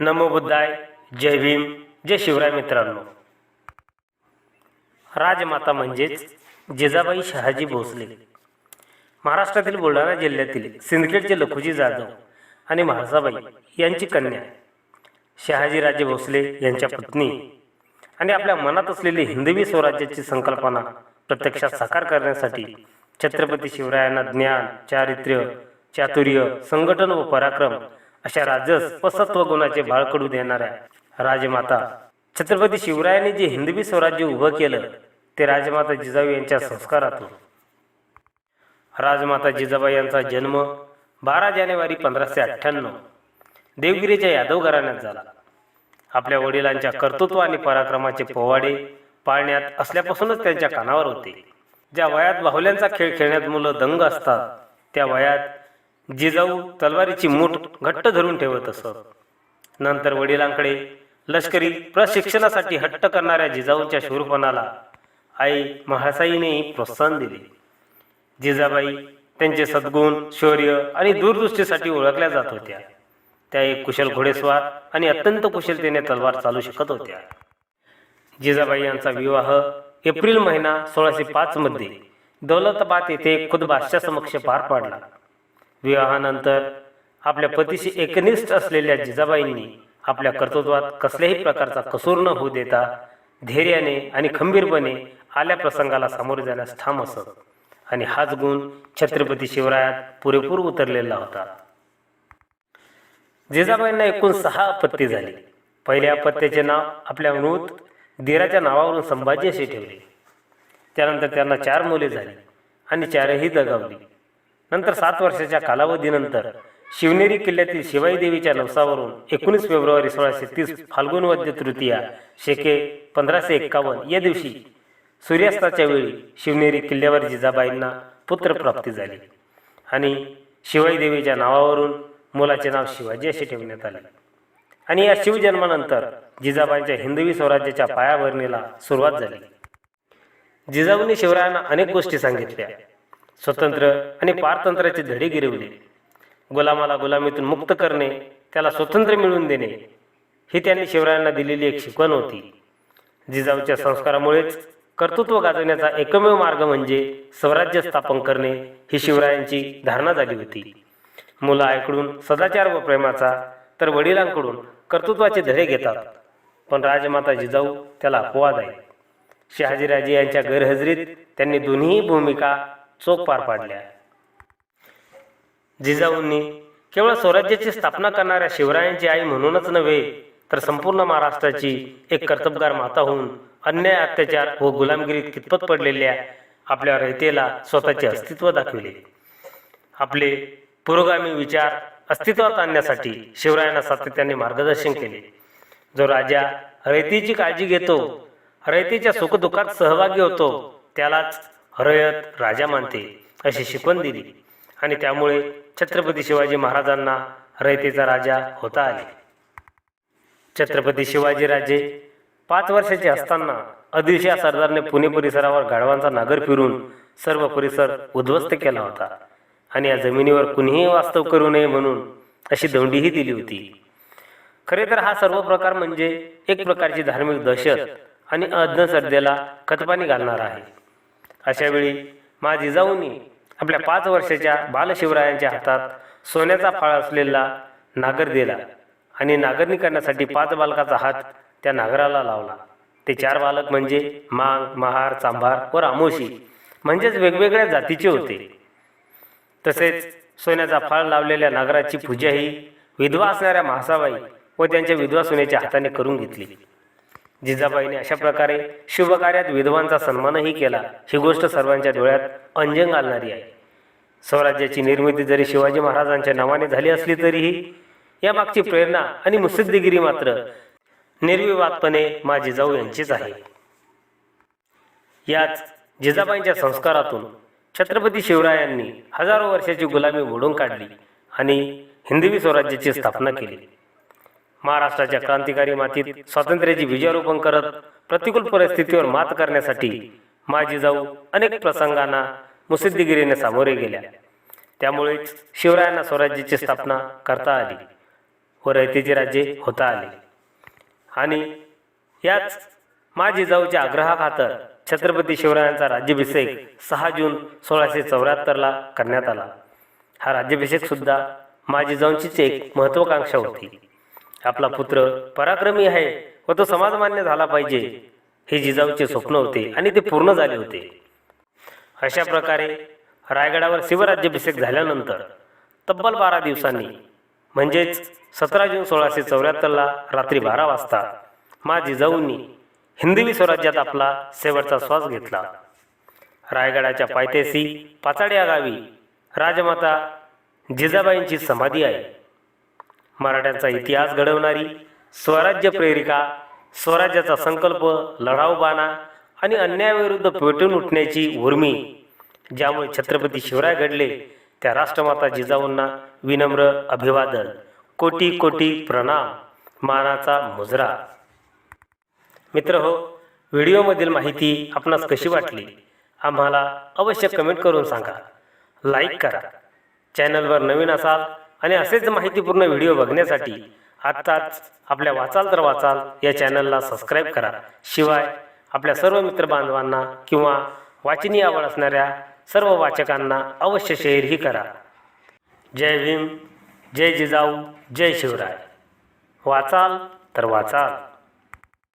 नमो बुद्धाय. जय भीम. जय शिवराय मित्रांनो. राजमाता म्हणजेच जिजाबाई शहाजी भोसले. महाराष्ट्रातील बुलढाणा जिल्ह्यातील सिंदखेडचे लखुजी जाधव आणि म्हाळसाबाई यांची कन्या शहाजीराजे भोसले यांच्या पत्नी आणि आपल्या मनात असलेली हिंदवी स्वराज्याची संकल्पना प्रत्यक्षात साकार करण्यासाठी छत्रपती शिवरायांना ज्ञान चारित्र्य चातुर्य संघटन व पराक्रम अशा राजस व सत्वगुणाचे बाळकडू देणाऱ्या राजमाता. छत्रपती शिवरायांनी जे हिंदवी स्वराज्य उभं केलं ते राजमाता जिजाऊ यांच्या संस्कारातून. राजमाता जिजाबाई यांचा जन्म बारा जानेवारी पंधराशे अठ्ठ्याण्णव. देवगिरीच्या यादव घराण्यात झाला. आपल्या वडिलांच्या कर्तृत्व आणि पराक्रमाचे पोवाडे पाळण्यात असल्यापासूनच त्यांच्या कानावर होते. ज्या वयात बाहुल्यांचा खेळ खेळण्यात मुलं दंग असतात त्या वयात जिजाऊ तलवारीची मूठ घट्ट धरून ठेवत असत. नंतर वडिलांकडे लष्करी प्रशिक्षणासाठी हट्ट करणाऱ्या जिजाऊंच्या शूरपणाला आई महासाईनेही प्रोत्साहन दिले. जिजाबाई त्यांचे सद्गुण शौर्य आणि दूरदृष्टीसाठी ओळखल्या जात होत्या. त्या एक कुशल घोडेस्वार आणि अत्यंत कुशलतेने तलवार चालू शकत होत्या. जिजाबाई यांचा विवाह एप्रिल महिना सोळाशे पाच मध्ये दौलताबाद येथे खुद बादशाह समक्ष पार पाडला. विवाहानंतर आपल्या पतीशी एकनिष्ठ असलेल्या जिजाबाईंनी आपल्या कर्तृत्वात कसल्याही प्रकारचा कसूर न होऊ देता धैर्याने आणि खंबीरपणे आल्या प्रसंगाला सामोरे जाण्यास ठाम असत. आणि हाच गुण छत्रपती शिवरायात पुरेपूर उतरलेला होता. जिजाबाईंना एकूण सहा अपत्ये झाली. पहिल्या अपत्याचे नाव आपल्या मृत धीराच्या नावावरून संभाजी असे ठेवले. त्यानंतर त्यांना चार मुले झाली आणि चारही दगावली. नंतर सात वर्षाच्या कालावधीनंतर शिवनेरी किल्ल्यातील शिवाई देवीच्या नवसावरून एकोणीस फेब्रुवारी सोळाशे तीस फाल्गुन वद्य तृतीया शेके पंधराशे एक्कावन्न या दिवशी सूर्यास्ताच्या वेळी शिवनेरी किल्ल्यावर जिजाबाईंना पुत्रप्राप्ती झाली आणि शिवाई देवीच्या नावावरून मुलाचे नाव शिवाजी असे ठेवण्यात आले. आणि या शिवजन्मानंतर जिजाबाईंच्या हिंदवी स्वराज्याच्या पायाभरणीला सुरुवात झाली. जिजाऊंनी शिवरायांना अनेक गोष्टी सांगितल्या. स्वतंत्र आणि पारतंत्र्याचे धडे गिरवले. गुलामाला गुलामीतून मुक्त करणे त्याला स्वतंत्र मिळवून देणे ही त्यांनी शिवरायांना दिलेली एक शिकवण होती. जिजाऊच्या संस्कारामुळेच कर्तृत्व गाजवण्याचा एकमेव मार्ग म्हणजे स्वराज्य स्थापन करणे ही शिवरायांची धारणा झाली होती. मुलं आईकडून सदाचार व प्रेमाचा तर वडिलांकडून कर्तृत्वाचे धडे घेतात. पण राजमाता जिजाऊ त्याला अपवाद आहे शहाजीराजे यांच्या गैरहजेरीत त्यांनी दोन्ही भूमिका चोख पार पाडल्या. जिजाऊंनी केवळ स्वराज्याची स्थापना करणाऱ्या शिवरायांची आई म्हणूनच नव्हे तर संपूर्ण महाराष्ट्राची एक कर्तबगार माता होऊन अन्याय अत्याचार व गुलामगिरीत कितपत पडलेल्या आपल्या रयतेला स्वतःचे अस्तित्व दाखविले. आपले पुरोगामी विचार अस्तित्वात आणण्यासाठी शिवरायांना सातत्याने मार्गदर्शन केले. जो राजा रयतेची काळजी घेतो रयतेच्या सुखदुःखात सहभागी होतो त्यालाच हरयत राजा मानते अशी शिकवण दिली. आणि त्यामुळे छत्रपती शिवाजी महाराजांना रयतेचा राजा होता आले. छत्रपती शिवाजीराजे पाच वर्षाचे असताना आदिलशाह सरदारने पुणे परिसरावर गाढवांचा नागर फिरून सर्व परिसर उद्ध्वस्त केला होता. आणि या जमिनीवर कुणीही वास्तव करू नये म्हणून अशी दौंडीही दिली होती. खरे तर हा सर्व प्रकार म्हणजे एक प्रकारची धार्मिक दहशत आणि अज्ञ श्रद्धेला खतपाणी घालणार आहे. अशा वेळी मा जिजाऊंनी आपल्या पाच वर्षाच्या बालशिवरायांच्या हातात सोन्याचा फाळ असलेला नागर दिला आणि नागरणी करण्यासाठी पाच बालकाचा हात त्या नागराला लावला. ते चार बालक म्हणजे मांग महार चांभार व रामोशी म्हणजेच वेगवेगळ्या जातीचे होते. तसेच सोन्याचा फाळ लावलेल्या नागराची पूजा ही विधवा असणाऱ्या महासाबाई व त्यांच्या विधवा सोन्याच्या हाताने करून घेतली. जिजाबाईने अशा प्रकारे शुभकार्यात विधवांचा सन्मानही केला. ही गोष्ट सर्वांच्या डोळ्यात अंजन घालणारी आहे. स्वराज्याची निर्मिती जरी शिवाजी महाराजांच्या नावाने झाली असली तरीही यामागची प्रेरणा आणि मुत्सद्देगिरी मात्र निर्विवादपणे मा जिजाऊ यांचीच आहे. याच जिजाबाईंच्या संस्कारातून छत्रपती शिवरायांनी हजारो वर्षाची गुलामी मोडून काढली आणि हिंदवी स्वराज्याची स्थापना केली. महाराष्ट्राच्या क्रांतिकारी मातीत स्वातंत्र्याची विजयारोपण करत प्रतिकूल परिस्थितीवर मात करण्यासाठी मा जिजाऊ अनेक प्रसंगांना मुसिद्दीगिरीने सामोरे गेल्या. त्यामुळेच शिवरायांना स्वराज्याची स्थापना करता आली व रयतेचे राज्ये होता आले. आणि याच माझी जाऊच्या आग्रहाखातर छत्रपती शिवरायांचा राज्याभिषेक सहा जून सोळाशे चौऱ्याहत्तरला करण्यात आला. हा राज्याभिषेक सुद्धा माझी जाऊंचीच एक महत्त्वाकांक्षा होती. आपला पुत्र पराक्रमी आहे व तो समाजमान्य झाला पाहिजे. हे जिजाऊचे स्वप्न होते आणि ते पूर्ण झाले होते. अशा प्रकारे रायगडावर शिवराज्याभिषेक झाल्यानंतर तब्बल बारा दिवसांनी म्हणजेच सतरा जून सोळाशे चौऱ्याहत्तरला रात्री बारा वाजता मा जिजाऊंनी हिंदवी स्वराज्यात आपला शेवटचा श्वास घेतला. रायगडाच्या पायथ्याशी पाचाड्या गावी राजमाता जिजाबाईंची समाधी आहे. मराठ्यांचा इतिहास घडवणारी स्वराज्य प्रेरिका स्वराज्याचा संकल्प लढाऊ बाणा आणि अन्यायाविरुद्ध पेटून उठण्याची उर्मी ज्यामुळे छत्रपती शिवराय घडले त्या राष्ट्रमाता जिजाऊंना विनम्र अभिवादन कोटी कोटी प्रणाम मानाचा मुजरा. मित्र हो व्हिडिओमधील माहिती आपणास कशी वाटली? आम्हाला अवश्य कमेंट करून सांगा. लाईक करा. चॅनलवर नवीन असाल आणि असेच माहितीपूर्ण व्हिडिओ बघण्यासाठी आत्ताच आपल्या वाचाल तर वाचाल या चॅनलला सबस्क्राईब करा. शिवाय आपल्या सर्व मित्रबांधवांना किंवा वाचनीय आवड असणाऱ्या सर्व वाचकांना अवश्य शेअरही करा. जय भीम जय जिजाऊ जय शिवराय. वाचाल तर वाचाल.